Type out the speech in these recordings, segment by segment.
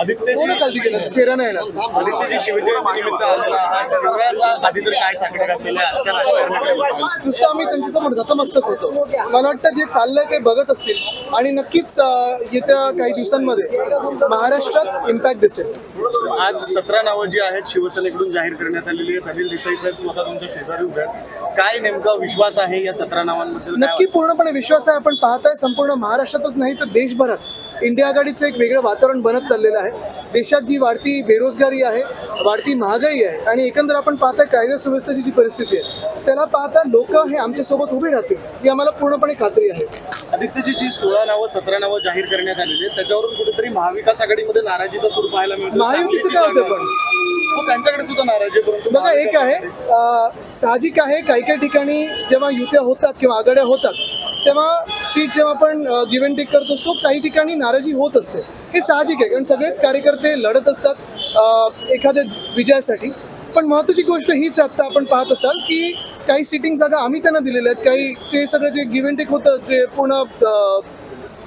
आदित्यजी थोडं खालती गेलं चेहरा नाही येणार. आदित्यजी शिवजयंती निमित्त आलेला काय साकडे घातलेले आहे आजच्या राजकारणाकडे नुसतं आम्ही त्यांच्यासमोर नतमस्तक होतो मला वाटतं जे चाललंय ते बघत असतील. आणि नक्कीच येत्या काही दिवसांमध्ये महाराष्ट्रात इम्पॅक्ट दिसेल. आज सतरा नावं जी आहेत शिवसेनेकडून जाहीर करण्यात आलेली आहेत. अनिल देसाई साहेब स्वतः तुमच्या शेजारी उभे आहेत. काय नेमका विश्वास आहे या सतरा नावांबद्दल? काय नक्की पूर्णपणे विश्वास आहे. आपण पाहताय संपूर्ण महाराष्ट्रातच नाही तर देशभरात. इंडिया आघाडीचं एक वेगळं वातावरण बनत चाललेलं आहे. देशात जी वाढती बेरोजगारी आहे वाढती महागाई आहे आणि एकंदर आपण पाहताय कायदा सुव्यवस्थेची जी परिस्थिती आहे त्याला पाहता लोक हे आमच्यासोबत उभे राहतील ही आम्हाला पूर्णपणे खात्री आहे. आदित्यजी जी सोळा नावं सतरा नावं जाहीर करण्यात आलेली आहेत त्याच्यावरून कुठेतरी महाविकास आघाडीमध्ये नाराजीचा सूर पाहायला मिळतो महायुतीचं काय होतं पण? हो, त्यांच्याकडे सुद्धा नाराजी बघा एक आहे साहजिक आहे काही काही ठिकाणी जेव्हा युत्या होतात किंवा आघाड्या होतात तेव्हा सीट जेव्हा आपण गिव्ह अँड टेक करत असतो काही ठिकाणी नाराजी होत असते. हे साहजिक आहे कारण सगळेच कार्यकर्ते लढत असतात एखाद्या विजयासाठी. पण महत्त्वाची गोष्ट हीच आत्ता आपण पाहत असाल की काही सिटिंग जागा आम्ही त्यांना दिलेल्या आहेत. काही ते सगळं जे गिव्ह अँड टेक होतं जे पूर्ण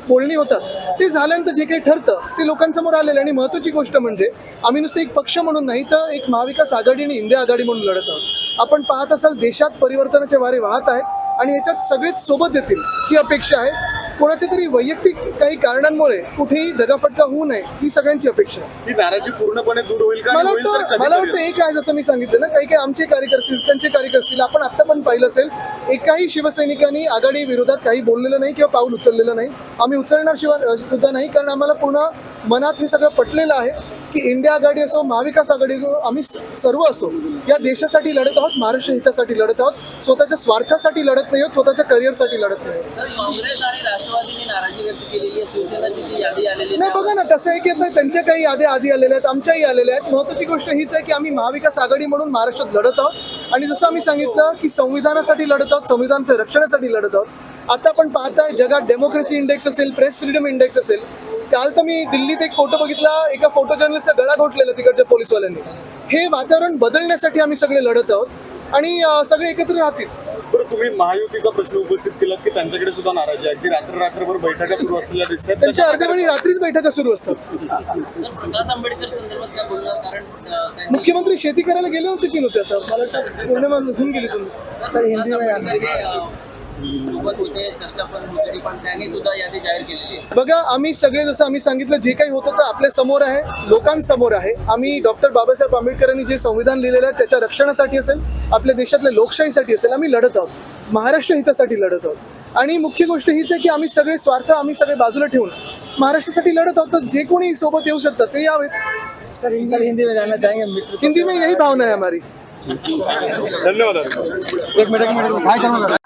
बोलणी होतात ते झाल्यानंतर जे काही ठरतं ते लोकांसमोर आलेलं आणि महत्त्वाची गोष्ट म्हणजे आम्ही नुसतं एक पक्ष म्हणून नाही तर एक महाविकास आघाडी आणि इंडिया आघाडी म्हणून लढत आहोत. आपण पाहत असाल देशात परिवर्तनाचे वारे वाहत आहेत. आणि ह्याच्यात सगळेच सोबत येतील ही अपेक्षा आहे. कोणाच्या तरी वैयक्तिक काही कारणांमुळे कुठेही दगाफटका होऊ नये ही सगळ्यांची अपेक्षा आहे. ही नाराजी पूर्णपणे दूर होईल मला वाटतं मला वाटतं एक आहे जसं मी सांगितलं ना काही काही आमचे कार्यकर्ते त्यांचे कार्यकर्ते आपण आता पण पाहिलं असेल एकाही शिवसैनिकांनी आघाडी विरोधात काही बोललेलं नाही किंवा पाऊल उचललेलं नाही. आम्ही उचलणार शिवाय सुद्धा नाही कारण आम्हाला पूर्ण मनात हे सगळं पटलेलं आहे. की इंडिया आघाडी असो महाविकास आघाडी असो आम्ही सर्व असो या देशासाठी लढत आहोत महाराष्ट्र हितासाठी लढत आहोत स्वतःच्या स्वार्थासाठी लढत नाही आहोत स्वतःच्या करिअरसाठी लढत नाही नाही बघा ना कसं आहे की आता त्यांच्या काही याद्या आधी आलेल्या आहेत आमच्याही आलेल्या आहेत. महत्वाची गोष्ट हीच आहे की आम्ही महाविकास आघाडी म्हणून महाराष्ट्रात लढत आहोत. आणि जसं आम्ही सांगितलं की संविधानासाठी लढत आहोत संविधानाच्या रक्षणासाठी लढत आहोत. आता आपण पाहताय जगात डेमोक्रेसी इंडेक्स असेल प्रेस फ्रीडम इंडेक्स असेल काल तर मी दिल्लीत एक फोटो बघितला एका फोटो जर्नलिस्टचा गळा घोटलेला तिकडच्या पोलिसवाल्यांनी. हे वातावरण बदलण्यासाठी आम्ही सगळे लढत आहोत आणि सगळे एकत्र राहतील. बरं तुम्ही महायुतीचा प्रश्न उपस्थित केलात की त्यांच्याकडे सुद्धा नाराजी आहे. अगदी रात्र रात्रभर बैठका सुरू असलेल्या दिसतात. त्यांच्या अर्ध्या वेळी रात्रीच बैठका सुरू असतात. प्रकाश आंबेडकर संदर्भात काय बोलणार? कारण मुख्यमंत्री शेती करायला गेले होते की नव्हते आता? मला वाटतं पौर्णिमा होऊन गेली तुम्ही हिंदी सोबत होते चर्चा पण होती पण त्यांनी सुद्धा यादी जाहीर केलेली आहे. बघा आम्ही सगळे जसं आम्ही सांगितलं जे काही होतं ते आपल्यासमोर आहे लोकांसमोर आहे. आम्ही डॉक्टर बाबासाहेब आंबेडकरांनी जे संविधान लिहिलेलं आहे त्याच्या रक्षणासाठी असेल आपल्या देशातल्या लोकशाहीसाठी असेल आम्ही लढत आहोत. महाराष्ट्र हितासाठी लढत आहोत. आणि मुख्य गोष्ट हीच आहे की आम्ही सगळे स्वार्थ आम्ही सगळे बाजूला ठेवून महाराष्ट्रासाठी लढत आहोत तर जे कोणी सोबत येऊ शकतात ते यावेत. हिंदी में जाना चाहेंगे हिंदी में यही भावना है हमारी धन्यवाद. एक मिनट एक मिनट. काय करणार?